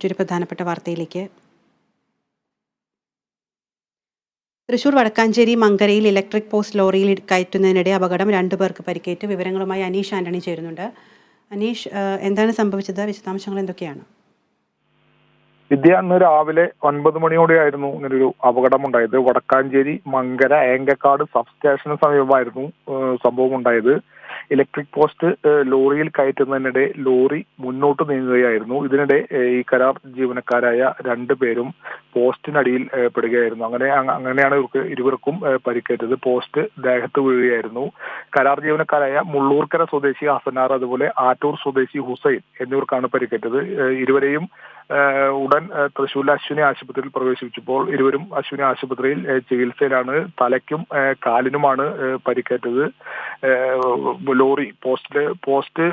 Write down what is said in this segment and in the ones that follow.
മറ്റൊരു പ്രധാനപ്പെട്ട വാർത്തയിലേക്ക്. തൃശൂർ വടക്കാഞ്ചേരി മങ്കരയിൽ ഇലക്ട്രിക് പോസ്റ്റ് ലോറിയിൽ കയറ്റുന്നതിനിടെ അപകടം രണ്ടു പേർക്ക് പരിക്കേറ്റ്. വിവരങ്ങളുമായി അനീഷ് ആന്റണി ചേരുന്നുണ്ട്. അനീഷ് എന്താണ് സംഭവിച്ചത്? വിശദാംശങ്ങൾ എന്തൊക്കെയാണ്? വിദ്യ അന്ന് രാവിലെ ഒൻപത് മണിയോടെയായിരുന്നു ഇങ്ങനൊരു അപകടമുണ്ടായത്. വടക്കാഞ്ചേരി മങ്കര ഏങ്കക്കാട് സബ് സ്റ്റേഷന് സമീപമായിരുന്നു സംഭവം ഉണ്ടായത് ഇലക്ട്രിക് പോസ്റ്റ് ലോറിയിൽ കയറ്റുന്നതിനിടെ ലോറി മുന്നോട്ട് നീങ്ങുകയായിരുന്നു. ഇതിനിടെ ഈ കരാർ ജീവനക്കാരായ രണ്ടു പേരും പോസ്റ്റിനടിയിൽ പെടുകയായിരുന്നു. അങ്ങനെ അങ്ങനെയാണ് ഇവർക്ക് ഇരുവർക്കും പരിക്കേറ്റത്. പോസ്റ്റ് ദേഹത്ത് വീഴുകയായിരുന്നു. കരാർ ജീവനക്കാരായ മുള്ളൂർക്കര സ്വദേശി ഹസനാർ അതുപോലെ ആറ്റൂർ സ്വദേശി ഹുസൈൻ എന്നിവർക്കാണ് പരിക്കേറ്റത്. ഇരുവരെയും ഉടൻ ഏഹ് അശ്വിനി ആശുപത്രിയിൽ പ്രവേശിപ്പിച്ചപ്പോൾ ഇരുവരും അശ്വിനി ആശുപത്രിയിൽ ചികിത്സയിലാണ്. തലയ്ക്കും കാലിനുമാണ് പരിക്കേറ്റത്. ലോറി പോസ്റ്റിൽ പോസ്റ്റ്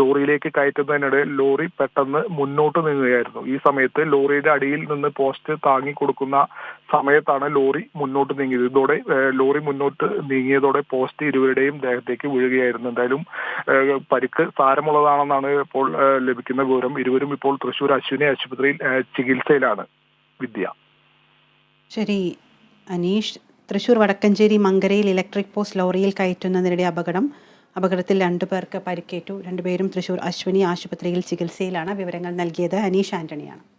ലോറിയിലേക്ക് കയറ്റുന്നതിനിടെ ലോറി പെട്ടെന്ന് മുന്നോട്ട് നീങ്ങുകയായിരുന്നു. ഈ സമയത്ത് ലോറിയുടെ അടിയിൽ നിന്ന് പോസ്റ്റ് താങ്ങി കൊടുക്കുന്ന സമയത്താണ് ലോറി മുന്നോട്ട് നീങ്ങിയത്. ഇതോടെ ലോറി മുന്നോട്ട് നീങ്ങിയതോടെ പോസ്റ്റ് ഇരുവരുടെയും ദേഹത്തേക്ക് വീഴുകയായിരുന്നു. എന്തായാലും പരിക്ക് സാരമുള്ളതാണെന്നാണ് ഇപ്പോൾ ലഭിക്കുന്ന വിവരം. ഇരുവരും ഇപ്പോൾ തൃശൂർ അശ്വിനി ആശുപത്രിയിൽ ചികിത്സയിലാണ്. വിദ്യ. ശരി. അനീഷ് തൃശൂർ വടക്കഞ്ചേരി മങ്കരയിൽ ഇലക്ട്രിക് പോസ്റ്റ് ലോറിയിൽ കയറ്റുന്നതിനിടെ അപകടം. അപകടത്തിൽ രണ്ടു പേർക്ക് പരിക്കേറ്റു. രണ്ടുപേരും തൃശൂർ അശ്വിനി ആശുപത്രിയിൽ ചികിത്സയിലാണ് വിവരങ്ങൾ നൽകിയത് അനീഷ് ആന്റണിയാണ്.